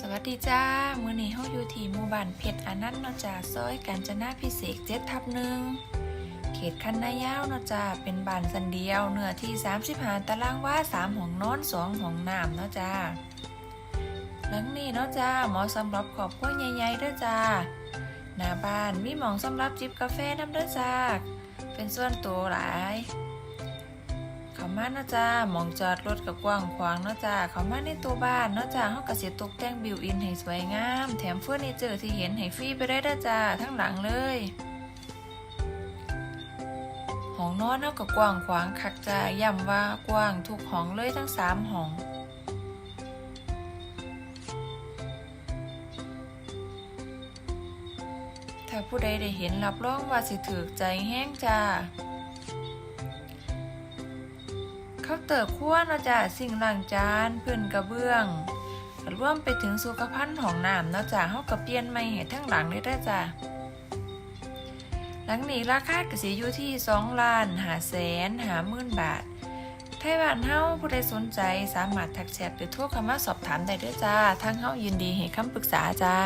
สวัสดีจ้า มือนี้เฮาอยู่ที่หมู่บ้านเพชรอนันต์เนาะจ้าซอยกาญจนาพิเศษ7ทับหนึ่งเขตคันนายาวเนาะจ้าเป็นบ้านสันเดียวเนื้อที่35ตารางวา3ห้องนอน2ห้องน้ำเนาะจ้าหลังนี้เนาะจ้าเหมาะสำหรับครอบครัวใหญ่ๆเด้อจ้าหน้าบ้านมีหมองสำหรับจิบกาแฟน้ำเด้อจ้าเป็นส่วนตัวหลาย มาเนาะจ้ามองจอดรถกับกว้างขวางเนาะจ้าเขามาในตัวบ้านเนาะจ้าเฮาก็สิตกแต่งบิวอินให้สวยงาม แถมเฟอร์นิเจอร์ที่เห็นให้ฟรีไปได้เด้อจ้าทั้งหลังเลยห้องนอนเฮาก็กว้างขวางคักจ้าย้ำว่ากว้างทุกห้องเลยทั้งสามห้องถ้าผู้ใดได้เห็นรับรองว่าสิถือใจแห้งจ้า เคาน์เตอร์ครัวเนาะจ้ะสิ่งล้างจานพื้นกระเบื้องรวมไปถึงสุขภัณฑ์ของน้ำเนาะจ้ะเฮาก็เปลี่ยนใหม่ให้ทั้งหลังเลยด้จ้ะหลังนี้ราคาก็สิอยู่ที่2ล้าน5แสน5หมื่นบาท ไทยบ้านเฮาผู้ใดสนใจสามารถทักแชทหรือโทรเข้ามาสอบถามได้ด้อจ้า ทางเฮายินดีให้คำปรึกษาจ้า